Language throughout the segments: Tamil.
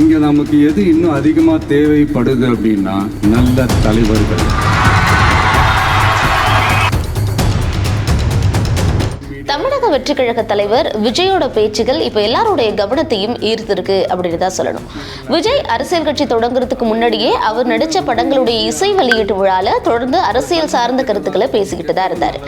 இங்க நமக்கு எது இன்னும் அதிகமா தேவைப்படுது அப்படின்னா நல்ல தலைவர்கள். வெற்றி கழக தலைவர் விஜயோட பேச்சுகள் இப்போ எல்லாருடைய கவனத்தையும் ஈர்த்திருக்கு அப்படின்னு தான் சொல்லணும். விஜய் அரசியல் கட்சி தொடங்குறதுக்கு முன்னாடியே அவர் நடித்த படங்களுடைய இசை வெளியீட்டு விழால தொடர்ந்து அரசியல் சார்ந்த கருத்துக்களை பேசிக்கிட்டு தான் இருந்தார்.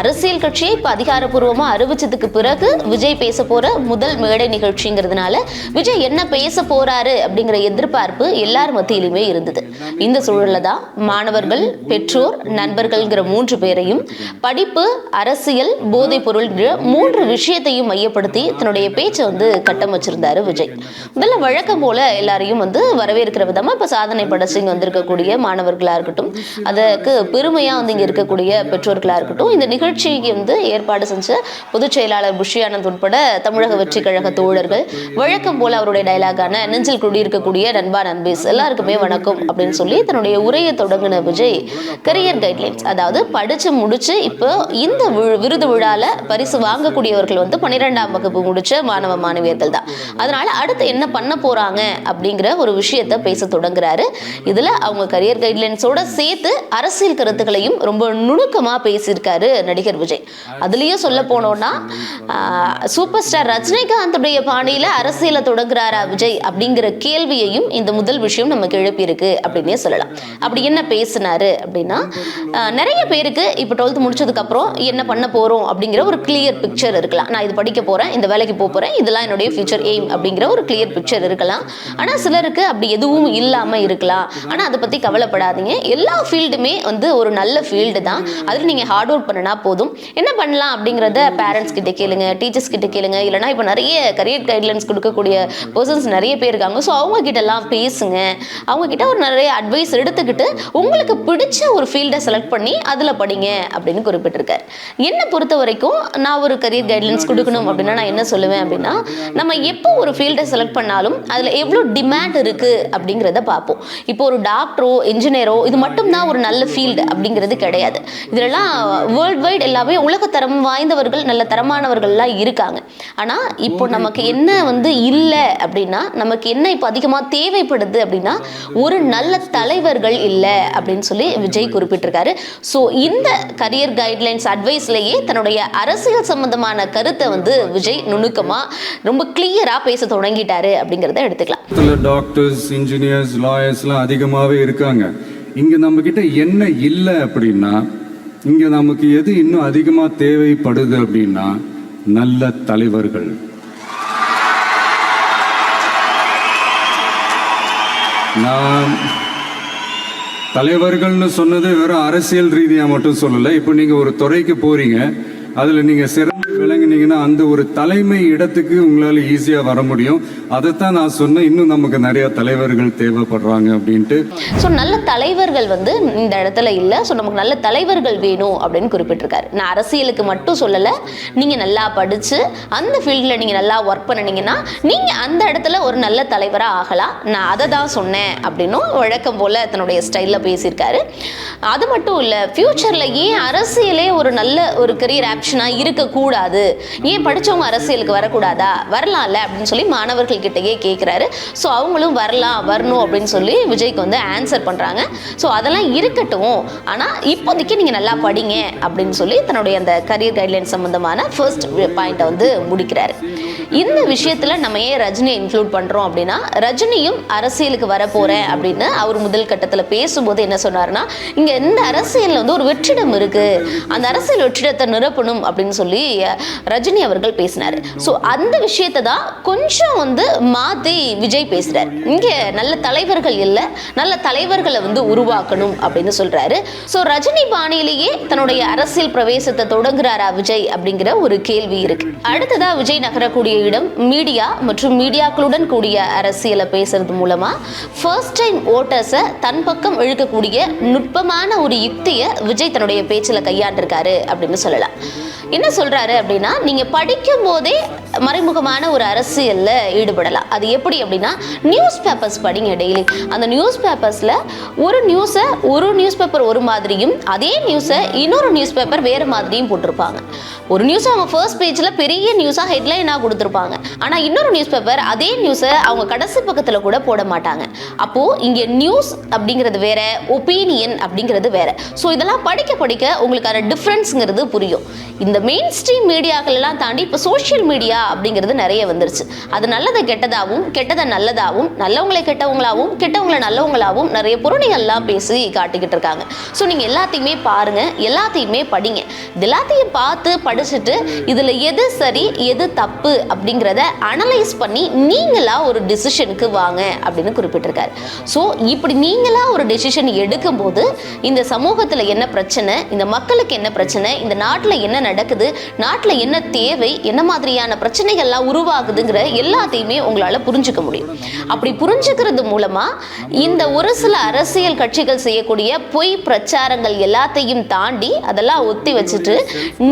அரசியல் கட்சியை இப்போ அதிகாரப்பூர்வமாக அறிவிச்சதுக்கு பிறகு விஜய் பேச போற முதல் மேடை நிகழ்ச்சிங்கிறதுனால விஜய் என்ன பேச போறாரு அப்படிங்கிற எதிர்பார்ப்பு எல்லார் மத்தியிலுமே இருந்தது. இந்த சூழல்ல தான் மாணவர்கள் பெற்றோர் நண்பர்கள்ங்கிற மூன்று பேரையும் படிப்பு அரசியல் போதைப் பொருள் மூன்று விஷயத்தையும் மையப்படுத்தி தன்னுடைய பேச்சை வந்து கட்டமைச்சிருந்தாரு விஜய். முதல்ல வழக்கம் போல எல்லாரையும் வந்து வரவேற்கிற விதமா இப்ப சாதனை படைச்சு இங்க வந்திருக்கக்கூடிய மாணவர்களா இருக்கட்டும் அதற்கு பெருமையா வந்து இங்க இருக்கக்கூடிய பெற்றோர்களா இருக்கட்டும் இந்த நிகழ்ச்சிக்கு வந்து ஏற்பாடு செஞ்ச பொதுச் செயலாளர் புஷியானந்த் உட்பட தமிழக வெற்றி கழக தோழர்கள் வழக்கம் போல அவருடைய டயலாகான நெஞ்சில் குடியிருக்கக்கூடிய நண்பா நண்பீஸ் எல்லாருக்குமே வணக்கம் அப்படின்னு சொல்லி தன்னுடைய உரையை தொடங்கின விஜய் கரியர் கைட்லைன்ஸ் அதாவது படிச்சு முடிச்சு இப்போ இந்த விருது விழால பரிசு வாங்கக்கூடியவர்கள் வந்து பன்னிரெண்டாம் வகுப்பு முடிச்ச மாணவ மாணவியர்கள் தான். அதனால அடுத்து என்ன பண்ண போறாங்க அப்படிங்கிற ஒரு விஷயத்த பேச தொடங்குறாரு. இதுல அவங்க கரியர் கைட்லைன்ஸோட சேர்த்து அரசியல் கருத்துக்களையும் ரொம்ப நுணுக்கமா பேசியிருக்காரு நடிகர் விஜய். அதுலயும் சொல்ல போனோம்னா சூப்பர் ஸ்டார் ரஜினிகாந்துடைய பாணியில அரசியலை தொடங்குறாரா விஜய் அப்படிங்கிற கேள்வியையும் இந்த முதல் விஷயம் நமக்கு எழுப்பியிருக்கு அப்படின்னே சொல்லலாம். அப்படி என்ன பேசினாரு அப்படின்னா நிறைய பேருக்கு இப்போ டுவெல்த் முடிச்சதுக்கு அப்புறம் என்ன பண்ண போறோம் அப்படிங்கிற ஒரு கிளியர் பிக்சர் இருக்கலாம். நான் இது படிக்க போகிறேன் இந்த வேலைக்கு போக போகிறேன் இதெல்லாம் என்னுடைய ஃபியூச்சர் எய்ம் அப்படிங்கிற ஒரு கிளியர் பிக்சர் இருக்கலாம். ஆனால் சிலருக்கு அப்படி எதுவும் இல்லாமல் இருக்கலாம். ஆனால் அதை பற்றி கவலைப்படாதீங்க. எல்லா ஃபீல்டுமே வந்து ஒரு நல்ல ஃபீல்டு தான். அதில் நீங்கள் ஹார்ட் ஒர்க் பண்ணினா போதும். என்ன பண்ணலாம் அப்படிங்கிறத பேரண்ட்ஸ் கிட்ட கேளுங்க டீச்சர்ஸ் கிட்ட கேளுங்க. இல்லைனா இப்போ நிறைய கரியர் கைட்லைன்ஸ் கொடுக்கக்கூடிய பர்சன்ஸ் நிறைய பேர் இருக்காங்க. ஸோ அவங்க கிட்டலாம் பேசுங்க. அவங்க கிட்ட ஒரு நிறைய அட்வைஸ் எடுத்துக்கிட்டு உங்களுக்கு பிடிச்ச ஒரு ஃபீல்டை செலக்ட் பண்ணி அதில் படிங்க அப்படின்னு குறிப்பிட்டிருக்காரு. என்னை பொறுத்த வரைக்கும் நான் ஒரு கரியர் கைட்லைன்ஸ் கொடுக்கணும் அப்படின்னா நான் என்ன சொல்லுவேன் அப்படின்னா நம்ம எப்போ ஒரு ஃபீல்டை செலக்ட் பண்ணாலும் அதில் எவ்வளோ டிமாண்ட் இருக்குது அப்படிங்கிறத பார்ப்போம். இப்போ ஒரு டாக்டரோ இன்ஜினியரோ இது மட்டும்தான் ஒரு நல்ல ஃபீல்டு அப்படிங்கிறது கிடையாது. இதிலெல்லாம் வேர்ல்ட் வைட் எல்லாமே உலகத்தரம் வாய்ந்தவர்கள் நல்ல தரமானவர்கள்லாம் இருக்காங்க. ஆனால் இப்போ நமக்கு என்ன வந்து இல்லை அப்படின்னா நமக்கு என்ன இப்போ அதிகமாக தேவைப்படுது அப்படின்னா ஒரு நல்ல தலைவர்கள் இல்லை அப்படின்னு சொல்லி விஜய் குறிப்பிட்டிருக்காரு. ஸோ இந்த கரியர் கைட்லைன்ஸ் அட்வைஸ்லேயே தன்னுடைய அரசியல் சம்மந்த சம்பந்தமான கருத்தை வந்து விஜய் நுணுக்கமாக ரொம்ப கிளியராக பேச தொடங்கிட்டாரு அப்படிங்கிறத எடுத்துக்கலாம். டாக்டர்ஸ் இன்ஜினியர்ஸ் லாயர்ஸ்லாம் அதிகமாகவே இருக்காங்க. இங்க நம்ம கிட்ட என்ன இல்லை அப்படின்னா இங்க நமக்கு எது இன்னும் அதிகமா தேவைப்படுது அப்படின்னா நல்ல தலைவர்கள். நான் தலைவர்கள்னு சொன்னது வெறும் அரசியல் ரீதியாக மட்டும் சொல்லலை. இப்போ நீங்கள் ஒரு துறைக்கு போகிறீங்க அதில் நீங்கள் சிறந்து விளங்குனீங்கன்னா அந்த ஒரு தலைமை இடத்துக்கு உங்களால் ஈஸியாக வர முடியும். அதைத்தான் நான் சொன்னேன். இன்னும் நமக்கு நிறைய தலைவர்கள் தேவைப்படுறாங்க அப்படின்ட்டு. ஸோ நல்ல தலைவர்கள் வந்து இந்த இடத்துல இல்லை. ஸோ நமக்கு நல்ல தலைவர்கள் வேணும் அப்படின்னு குறிப்பிட்டிருக்காரு. நான் அரசியலுக்கு மட்டும் சொல்லலை. நீங்கள் நல்லா படித்து அந்த ஃபீல்டில் நீங்கள் நல்லா ஒர்க் பண்ணினீங்கன்னா நீங்கள் அந்த இடத்துல ஒரு நல்ல தலைவராக ஆகலாம். நான் அதை தான் சொன்னேன் அப்படின்னும் வழக்கம் போல் தன்னுடைய ஸ்டைலில் பேசியிருக்காரு. அது மட்டும் இல்லை ஃப்யூச்சரில் ஏன் அரசியலே ஒரு நல்ல ஒரு கரியர் ஆப்ஷனாக இருக்கக்கூடாது? ஏன் படிச்சவங்க அரசியலுக்கு வரக்கூடாதா? வரலாம்ல அப்படின்னு சொல்லி மாணவர்கள் கிட்டேயே கேட்குறாரு ஸோ அவங்களும் வரலாம் வரணும் அப்படின்னு சொல்லி விஜய்க்கு வந்து ஆன்சர் பண்ணுறாங்க ஸோ அதெல்லாம் இருக்கட்டும். ஆனால் இப்போதைக்கு நீங்கள் நல்லா படிங்க அப்படின்னு சொல்லி தன்னுடைய அந்த கரியர் கைட்லைன் சம்மந்தமான ஃபர்ஸ்ட் பாயிண்ட்டை வந்து முடிக்கிறாரு. இந்த விஷயத்தில் நம்ம ஏன் ரஜினியை இன்க்ளூட் பண்ணுறோம் அப்படின்னா ரஜினியும் அரசியலுக்கு வரப்போகிறேன் அப்படின்னு அவர் முதல் கட்டத்தில் பேசும்போது என்ன சொன்னார்னா இங்கே இந்த அரசியலில் வந்து ஒரு வெற்றிடம் இருக்குது அந்த அரசியல் வெற்றிடத்தை நிரப்பணும் அப்படின்னு சொல்லி ரஜினி அவர்கள் பேசினார். ஸோ அந்த விஷயத்தை தான் கொஞ்சம் வந்து மாற்றி விஜய் பேசுகிறார் இங்கே நல்ல தலைவர்கள் இல்லை நல்ல தலைவர்களை வந்து உருவாக்கணும் அப்படின்னு சொல்கிறாரு ஸோ ரஜினி பாணியிலேயே தன்னுடைய அரசியல் பிரவேசத்தை தொடங்குறாரா விஜய் அப்படிங்கிற ஒரு கேள்வி இருக்கு. அடுத்ததா விஜய் நகரக்கூடிய இடம் மீடியா மற்றும் மீடியாக்களுடன் கூடிய அரசியலை பேசுறது மூலமா ஃபர்ஸ்ட் டைம் ஓட்டர்ஸை தன் பக்கம் இழுக்கக்கூடிய நுட்பமான ஒரு யுக்தியை விஜய் தன்னுடைய பேச்சில் கையாண்டிருக்காரு அப்படின்னு சொல்லலாம். என்ன சொல்கிறாரு அப்படின்னா நீங்கள் படிக்கும் போதே மறைமுகமான ஒரு அரசியலில் ஈடுபடலாம். அது எப்படி அப்படின்னா நியூஸ் பேப்பர்ஸ் படிங்க டெய்லி அந்த நியூஸ் பேப்பர்ஸில் ஒரு நியூஸை ஒரு நியூஸ் பேப்பர் ஒரு மாதிரியும் அதே நியூஸை இன்னொரு நியூஸ் பேப்பர் வேறு மாதிரியும் போட்டிருப்பாங்க. ஒரு நியூஸை அவங்க ஃபர்ஸ்ட் பேஜில் பெரிய நியூஸாக ஹெட்லைனாக கொடுத்துருப்பாங்க. ஆனால் இன்னொரு நியூஸ் பேப்பர் அதே நியூஸை அவங்க கடைசி பக்கத்தில் கூட போட மாட்டாங்க. அப்போது இங்கே நியூஸ் அப்படிங்கிறது வேற ஒப்பீனியன் அப்படிங்கிறது வேற. ஸோ இதெல்லாம் படிக்க படிக்க உங்களுக்கான டிஃப்ரென்ஸுங்கிறது புரியும். இந்த மெயின் ஸ்ட்ரீம் மீடியாக்களெல்லாம் தாண்டி இப்போ சோஷியல் மீடியா அப்படிங்கிறது நிறைய வந்துருச்சு. அது நல்லதை கெட்டதாகவும் கெட்டதை நல்லதாகவும் நல்லவங்களை கெட்டவங்களாகவும் கெட்டவங்களை நல்லவங்களாகவும் நிறைய புரணிகள்லாம் பேசி காட்டிக்கிட்டு இருக்காங்க. ஸோ நீங்கள் எல்லாத்தையுமே பாருங்கள் எல்லாத்தையுமே படிங்க. இது எல்லாத்தையும் பார்த்து படிச்சுட்டு இதில் எது சரி எது தப்பு அப்படிங்கிறத அனலைஸ் பண்ணி நீங்களாக ஒரு டிசிஷனுக்கு வாங்க அப்படின்னு குறிப்பிட்டிருக்காரு. ஸோ இப்படி நீங்களாக ஒரு டெசிஷன் எடுக்கும்போது இந்த சமூகத்தில் என்ன பிரச்சனை இந்த மக்களுக்கு என்ன பிரச்சனை இந்த நாட்டில் என்ன நடக்குது நாட்டில் என்ன தேவை என்ன மாதிரியான பிரச்சனைகள்லாம் உருவாகுதுங்கிற எல்லாத்தையுமே உங்களால் புரிஞ்சுக்க முடியும். அப்படி புரிஞ்சுக்கிறது மூலமாக இந்த ஒரு சில அரசியல் கட்சிகள் செய்யக்கூடிய பொய் பிரச்சாரங்கள் எல்லாத்தையும் தாண்டி அதெல்லாம் ஒத்தி வச்சுட்டு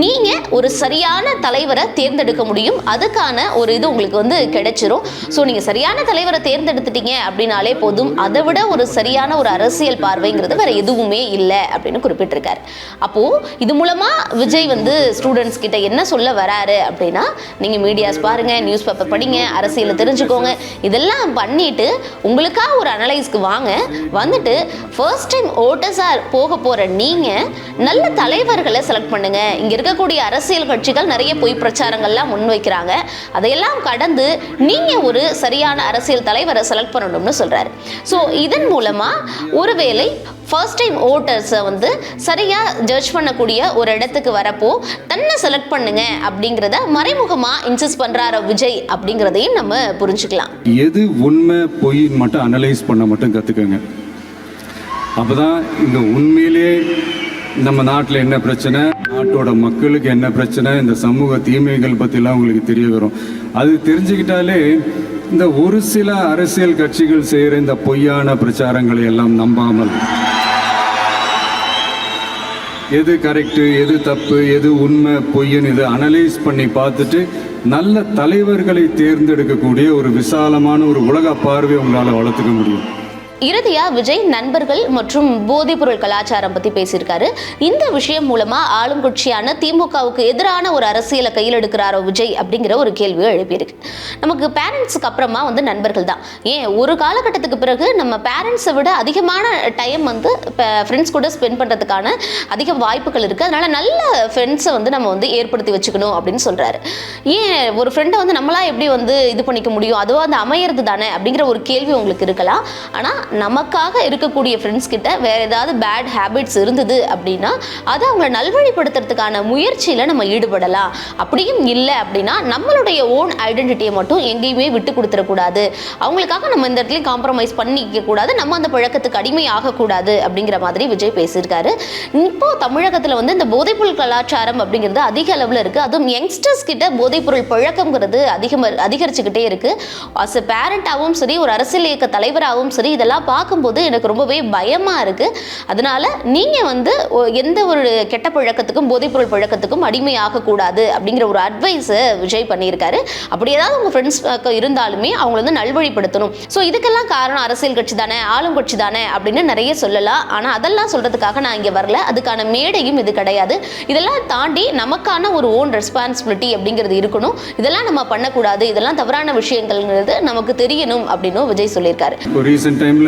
நீங்க ஒரு சரியான தலைவரை தேர்ந்தெடுக்க முடியும். அதுக்கான ஒரு இது உங்களுக்கு வந்து கிடைச்சிரும். ஸோ நீங்க சரியான தலைவரை தேர்ந்தெடுத்துட்டீங்க அப்படின்னாலே போதும். அதை விட ஒரு சரியான ஒரு அரசியல் பார்வைங்கிறது வேற எதுவுமே இல்லை அப்படின்னு குறிப்பிட்டிருக்காரு. அப்போ இது மூலமா விஜய் வந்து ஸ்டூடெண்ட்ஸ் கிட்ட என்ன சொல்ல வராரு அப்படின்னா நீங்கள் மீடியாஸ் பாருங்கள் நியூஸ் பேப்பர் படிங்க அரசியலை தெரிஞ்சுக்கோங்க. இதெல்லாம் பண்ணிட்டு உங்களுக்காக ஒரு அனலைஸ்க்கு வாங்க. வந்துட்டு ஃபர்ஸ்ட் டைம் ஓட்டர்ஸாக போக போகிற நீங்கள் நல்ல தலைவர்களை செலக்ட் பண்ணுங்கள் இங்கே இருக்கக்கூடிய அரசியல் கட்சிகள் நிறைய பொய் பிரச்சாரங்கள்லாம் முன்வைக்கிறாங்க. அதையெல்லாம் கடந்து நீங்கள் ஒரு சரியான அரசியல் தலைவரை செலக்ட் பண்ணணும்னு சொல்கிறாரு ஸோ இதன் மூலமாக ஒருவேளை ஃபர்ஸ்ட் டைம் ஓட்டர்ஸை வந்து சரியாக ஜட்ஜ் பண்ணக்கூடிய ஒரு இடத்துக்கு வரப்போ தன்னை செலக்ட் பண்ணுங்க அப்படிங்கிறத மறைமுகமாக இன்சிஸ் பண்ணுறாரு விஜய் அப்படிங்கிறதையும் நம்ம புரிஞ்சுக்கலாம். எது உண்மை போய் மட்டும் அனலைஸ் பண்ண மட்டும் கற்றுக்கங்க அப்பதான் இந்த உண்மையிலே நம்ம நாட்டில் என்ன பிரச்சனை? நாட்டோட மக்களுக்கு என்ன பிரச்சனை? இந்த சமூக தீமைகள் பற்றிலாம் உங்களுக்கு தெரிய வரும். அது தெரிஞ்சுக்கிட்டாலே இந்த ஒரு சில அரசியல் கட்சிகள் செய்கிற இந்த பொய்யான பிரச்சாரங்களை எல்லாம் நம்பாமல் எது கரெக்டு எது தப்பு எது உண்மை பொய்ன்னு இதை அனலைஸ் பண்ணி பார்த்துட்டு நல்ல தலைவர்களை தேர்ந்தெடுக்கக்கூடிய ஒரு விசாலமான ஒரு உலக பார்வை உங்களால் வளர்த்துக்க முடியும். இறுதியா விஜய் நண்பர்கள் மற்றும் போதைப்பொருள் கலாச்சாரம் பத்தி பேசியிருக்காரு. இந்த விஷயம் மூலமா ஆளுங்கட்சியான திமுகவுக்கு எதிரான ஒரு அரசியலை கையில் எடுக்கிறாரோ விஜய் அப்படிங்கிற ஒரு கேள்வியை எழுப்பியிருக்கு. நமக்கு பேரண்ட்ஸுக்கு அப்புறமா வந்து நண்பர்கள் தான். ஏன் ஒரு காலகட்டத்துக்கு பிறகு நம்ம பேரண்ட்ஸை விட அதிகமான டைம் வந்து ஃப்ரெண்ட்ஸ் கூட ஸ்பெண்ட் பண்ணுறதுக்கான அதிக வாய்ப்புகள் இருக்குது அதனால் நல்ல ஃப்ரெண்ட்ஸை வந்து நம்ம வந்து ஏற்படுத்தி வச்சுக்கணும் அப்படின்னு சொல்கிறாரு ஏன் ஒரு ஃப்ரெண்டை வந்து நம்மளாம் எப்படி வந்து இது பண்ணிக்க முடியும்? அதுவும் வந்து அமையிறது தானே அப்படிங்கிற ஒரு கேள்வி உங்களுக்கு இருக்கலாம். ஆனால் நமக்காக இருக்கக்கூடிய ஃப்ரெண்ட்ஸ் கிட்ட வேற ஏதாவது பேட் ஹேபிட்ஸ் இருந்தது அப்படின்னா அதை அவங்கள நல்வழிப்படுத்துறதுக்கான முயற்சியில நம்ம ஈடுபடலாம். அப்படியும் இல்லை அப்படின்னா நம்மளுடைய ஓன் ஐடென்டிட்டியை மட்டும் எங்கேயுமே விட்டு கொடுத்துடக்கூடாது. அவங்களுக்காக நம்ம இந்த இடத்துலையும் காம்ப்ரமைஸ் பண்ணிக்க கூடாது. நம்ம அந்த பழக்கத்துக்கு அடிமை ஆகக்கூடாது அப்படிங்கிற மாதிரி விஜய் பேசியிருக்காரு. இப்போ தமிழகத்தில் வந்து இந்த போதைப்பொருள் கலாச்சாரம் அப்படிங்கிறது அதிக அளவில் இருக்கு. அதுவும் யங்ஸ்டர்ஸ் கிட்ட போதைப்பொருள் பழக்கம்ங்கிறது அதிகம் அதிகரிச்சுக்கிட்டே இருக்கு. அஸ் எ பேரண்டாகவும் சரி ஒரு அரசியல் இயக்க தலைவராகவும் சரி இதெல்லாம் பார்க்கும்போது எனக்கு ரொம்பவே பயமாக இருக்கு. அதனால நீங்கள் வந்து எந்த ஒரு கெட்ட பழக்கத்துக்கும் போதைப்பொருள் பழக்கத்துக்கும் அடிமையாகக்கூடாது அப்படிங்கிற ஒரு அட்வைஸை விஜய் பண்ணியிருக்காரு. அப்படி ஏதாவது உங்கள் ஃப்ரெண்ட்ஸ் இருந்தாலுமே அவங்கள வந்து நல்வழிப்படுத்தணும். ஸோ இதுக்கெல்லாம் காரணம் அரசியல் கட்சி தானே ஆளும் கட்சி தானே அப்படின்னு நிறைய சொல்லலாம். ஆனால் அதெல்லாம் சொல்றதுக்காக நான் இங்கே வரல. அதுக்கான மேடையும் இது கிடையாது. இதெல்லாம் தாண்டி நமக்கான ஒரு ஓன் ரெஸ்பான்சிபிலிட்டி அப்படிங்கிறது இருக்கணும். இதெல்லாம் நம்ம பண்ணக்கூடாது. இதெல்லாம் தவறான விஷயங்கள்ங்கிறது நமக்கு தெரியணும் அப்படின்னும் விஜய் சொல்லியிருக்காரு. ரீசெண்ட் டைமில்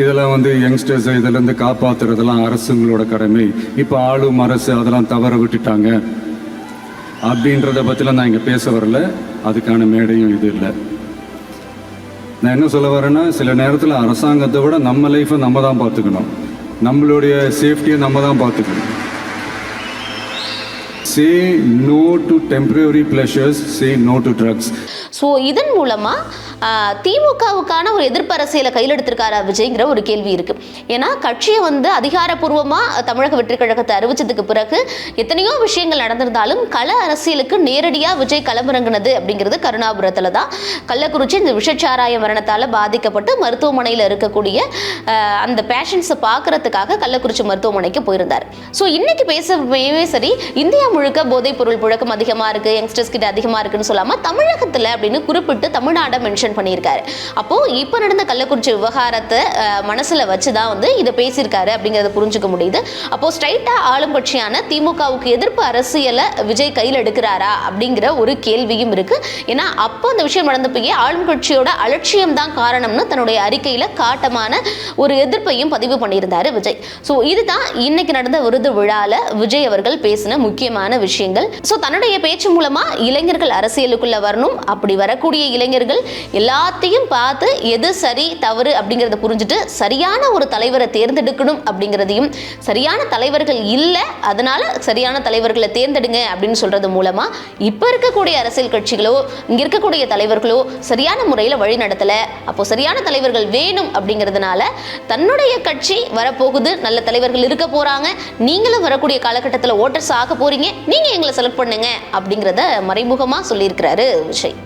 இதெல்லாம் வந்து யங்ஸ்டர்ஸை இதிலேருந்து காப்பாற்றுறதெல்லாம் அரசுங்களோட கடமை. இப்போ ஆளும் அரசு அதெல்லாம் தவற விட்டுட்டாங்க. அப்படின்றத பற்றிலாம் நான் இங்கே பேச வரல. அதுக்கான மேடையும் இது இல்லை. நான் என்ன சொல்ல வரேன்னா சில நேரத்தில் அரசாங்கத்தை விட நம்ம லைஃப்பை நம்ம தான் பார்த்துக்கணும். நம்மளுடைய சேஃப்டியை நம்ம தான் பார்த்துக்கணும். Say no to temporary pleasures say no to drugs so இதன் மூலமாக திமுகவுக்கான ஒரு எதிர்ப்பு அரசியலை கையில் எடுத்திருக்காரா விஜய்ங்கிற ஒரு கேள்வி இருக்கு. ஏன்னா கட்சியை வந்து அதிகாரப்பூர்வமா தமிழக வெற்றி கழகத்தை அறிவிச்சதுக்கு பிறகு எத்தனையோ விஷயங்கள் நடந்திருந்தாலும் கள அரசியலுக்கு நேரடியா விஜய் களமிறங்கினது அப்படிங்கிறது கருணாபுரத்துல தான். கள்ளக்குறிச்சி இந்த விஷச்சாராய மரணத்தால பாதிக்கப்பட்டு மருத்துவமனையில் இருக்கக்கூடிய அந்த பேஷண்ட்ஸை பார்க்கறதுக்காக கள்ளக்குறிச்சி மருத்துவமனைக்கு போயிருந்தார். ஸோ இன்னைக்கு பேசவே சரி இந்தியா முழுக்க போதைப் பொருள் புழக்கம் அதிகமா இருக்கு யங்ஸ்டர்ஸ் கிட்ட அதிகமா இருக்குன்னு சொல்லாம தமிழகத்துல அப்படின்னு குறிப்பிட்டு தமிழ்நாடை மென்ஷன் பண்ணியிருக்காரு. அப்போ இப்போ நடந்த கள்ளக்குறிச்சி விவகாரத்தை மனசில் வச்சு தான் வந்து இதை பேசியிருக்காரு அப்படிங்கிறத புரிஞ்சுக்க முடியுது. அப்போ ஸ்ட்ரைட்டா ஆளும் கட்சியான திமுகவுக்கு எதிர்ப்பு அரசியலை விஜய் கையில் எடுக்கிறாரா அப்படிங்கிற ஒரு கேள்வியும் இருக்கு. ஏன்னா அப்போ அந்த விஷயம் நடந்தப்பயே ஆளும் கட்சியோட அலட்சியம் தான் காரணம்னு தன்னுடைய அறிக்கையில் காட்டமான ஒரு எதிர்ப்பையும் பதிவு பண்ணியிருந்தாரு விஜய். ஸோ இதுதான் இன்னைக்கு நடந்த விருது விழால விஜய் அவர்கள் பேசின முக்கியமான விஷயங்கள். ஸோ தன்னுடைய பேச்சு மூலமா இளைஞர்கள் அரசியலுக்குள்ள வரணும். அப்படி வரக்கூடிய இளைஞர்கள் எல்லாத்தையும் பார்த்து எது சரி தவறு அப்படிங்கிறத புரிஞ்சுட்டு சரியான ஒரு தலைவரை தேர்ந்தெடுக்கணும் அப்படிங்கிறதையும் சரியான தலைவர்கள் இல்லை அதனால சரியான தலைவர்களை தேர்ந்தெடுங்க அப்படின்னு சொல்றது மூலமா இப்போ இருக்கக்கூடிய அரசியல் கட்சிகளோ இங்க இருக்கக்கூடிய தலைவர்களோ சரியான முறையில் வழி நடத்தல. அப்போ சரியான தலைவர்கள் வேணும் அப்படிங்கிறதுனால தன்னுடைய கட்சி வரப்போகுது நல்ல தலைவர்கள் இருக்க போறாங்க. நீங்களும் வரக்கூடிய காலகட்டத்தில் ஓட்டர்ஸ் ஆக போறீங்க நீங்க எங்களை செலக்ட் பண்ணுங்க அப்படிங்கிறத மறைமுகமா சொல்லியிருக்கிறாரு விஜய்.